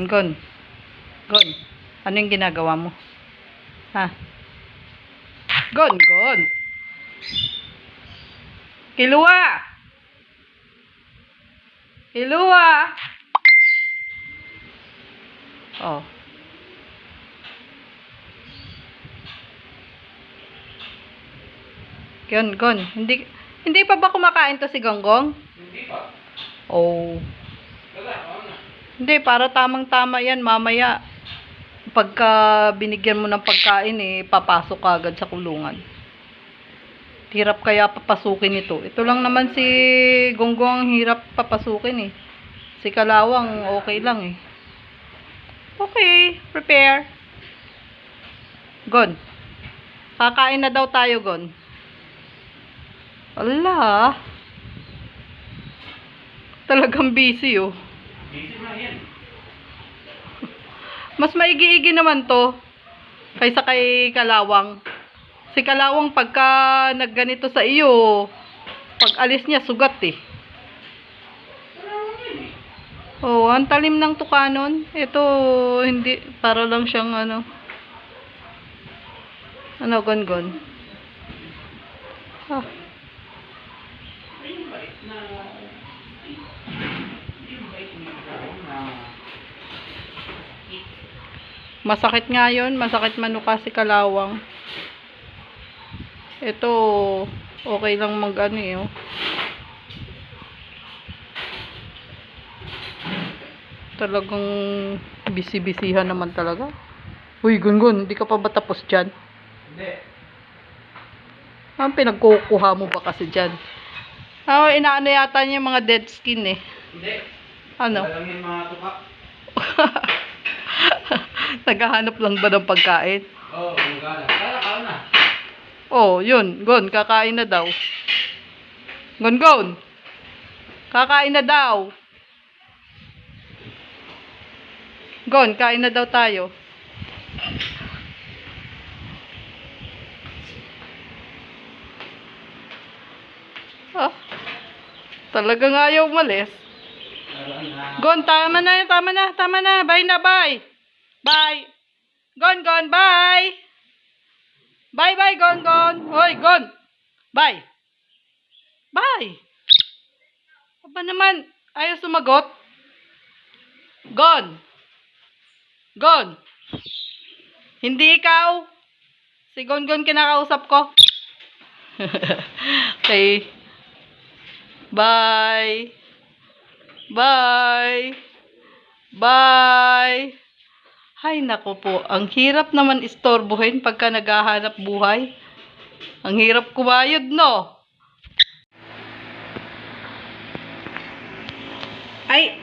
Gon, gon. Gon. Ano yung ginagawa mo? Ha? Gon, gon. Kilua! Kilua! Oh. Gon, gon. Hindi, hindi pa ba kumakain to si Gonggong? Hindi pa. Oh. Wala. Hindi, para tamang-tama yan. Mamaya, pagka binigyan mo ng pagkain, eh, papasok agad sa kulungan. Hirap kaya papasukin ito. Ito lang naman si Gonggong hirap papasukin eh. Si Kalawang, okay lang eh. Okay, prepare. Gon. Kakain na daw tayo, Gon. Ala. Talagang busy oh. Mas maigi-igi naman to kaysa kay Kalawang. Si Kalawang pagka nagganito sa iyo, pag alis niya sugat eh. Oh, ang talim ng tukanon. Ito hindi para lang siyang ano. Ano gon-gon. Ah, Yung bait na... Yung bait na na... masakit nga 'yon, masakit manuka si Kalawang. Ito okay lang mag ano eh. oh. Talagang bisi-bisihan naman talaga. Uy, gun-gun, hindi ka pa ba tapos dyan? Hindi. Ang pinagkukuha mo ba kasi dyan? Ah, inaano yata niya mga dead skin eh. Hindi. Ano? Lang yung mga tuka. Naghahanap lang ba ng pagkain? Oo, oh, gala. Kala, kala na. Oh, yun. Gon, kakain na daw. Gon, gon. Kakain na daw. Gon, kain na daw tayo. Ah, talagang ayaw umalis. Gon, tama na, tama na, tama na. Bye na, bye. Bye. Gon, gon, bye. Bye, bye, gon, gon. Hoy, gon. Bye. Bye. Aba naman, ayaw sumagot. Gon. Gon. Hindi ikaw. Si Gon Gon kinakausap ko. okay. Bye. Bye. Bye. Hay nako po, ang hirap naman istorbohin pagka naghahanap buhay. Ang hirap kumayod, no? Ay,